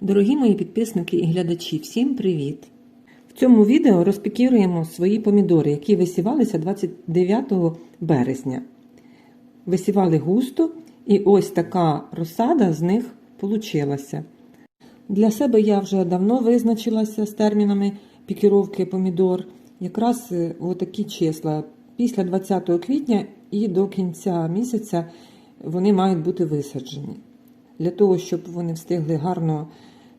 Дорогі мої підписники і глядачі, всім привіт! В цьому відео розпікіруємо свої помідори, які висівалися 29 березня. Висівали густо, і ось така розсада з них получилася. Для себе я вже давно визначилася з термінами пікіровки помідор. Якраз е, отакі числа. Після 20 квітня і до кінця місяця вони мають бути висаджені. Для того, щоб вони встигли гарно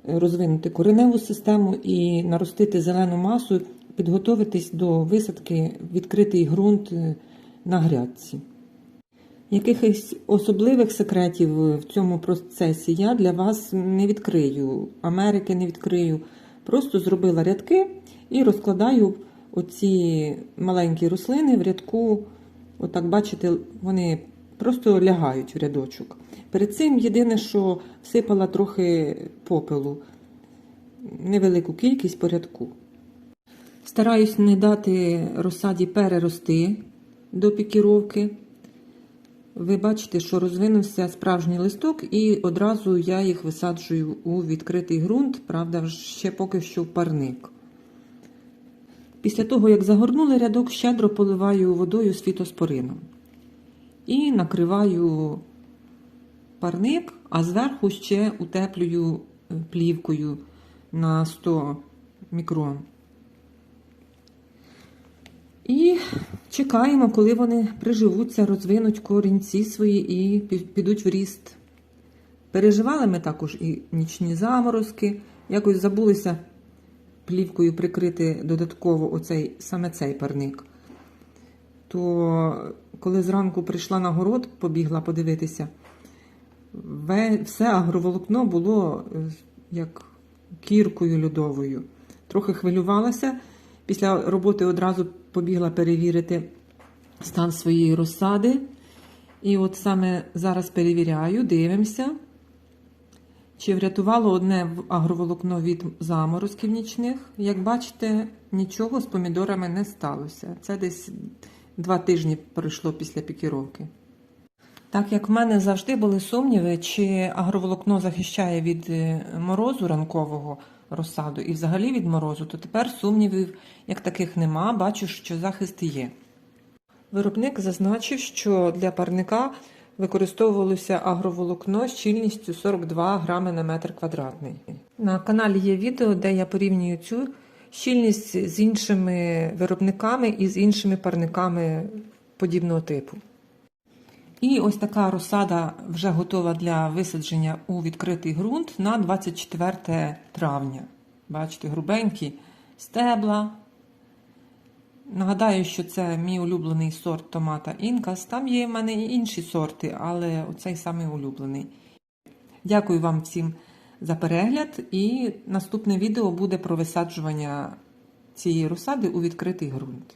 е, розвинути кореневу систему і наростити зелену масу, підготуватись до висадки відкритий ґрунт е, на грядці. Якихось особливих секретів в цьому процесі я для вас не відкрию, Америки не відкрию. Просто зробила рядки і розкладаю оці маленькі рослини в рядку. Отак, бачите, вони просто лягають в рядочок. Перед цим єдине, що всипала трохи попелу, невелику кількість по рядку. Стараюсь не дати розсаді перерости до пікіровки. Ви бачите, що розвинувся справжній листок, і одразу я їх висаджую у відкритий ґрунт, правда, ще поки що в парник. Після того, як загорнули рядок, щедро поливаю водою з фітоспорином. І накриваю парник, а зверху ще утеплюю плівкою на 100 мікрон. І чекаємо, коли вони приживуться, розвинуть корінці свої і підуть в ріст. Переживали ми також і нічні заморозки, якось забулися плівкою прикрити додатково оцей, саме цей парник. То, коли зранку прийшла на город, побігла подивитися, все агроволокно було як кіркою льодовою. Трохи хвилювалася. Після роботи одразу побігла перевірити стан своєї розсади. І от саме зараз перевіряю, дивимося, чи врятувало одне агроволокно від заморозків нічних. Як бачите, нічого з помідорами не сталося. Це десь два тижні пройшло після пікіровки. Так як в мене завжди були сумніви, чи агроволокно захищає від морозу ранкового розсаду і взагалі від морозу, то тепер сумнівів як таких нема, бачу, що захист є. Виробник зазначив, що для парника використовувалося агроволокно з щільністю 42 грами на метр квадратний. На каналі є відео, де я порівнюю цю щільність з іншими виробниками і з іншими парниками подібного типу. І ось така розсада вже готова для висадження у відкритий ґрунт на 24 травня. Бачите, грубенькі стебла. Нагадаю, що це мій улюблений сорт томата Інкас. Там є в мене і інші сорти, але оцей самий улюблений. Дякую вам всім за перегляд, і наступне відео буде про висаджування цієї розсади у відкритий ґрунт.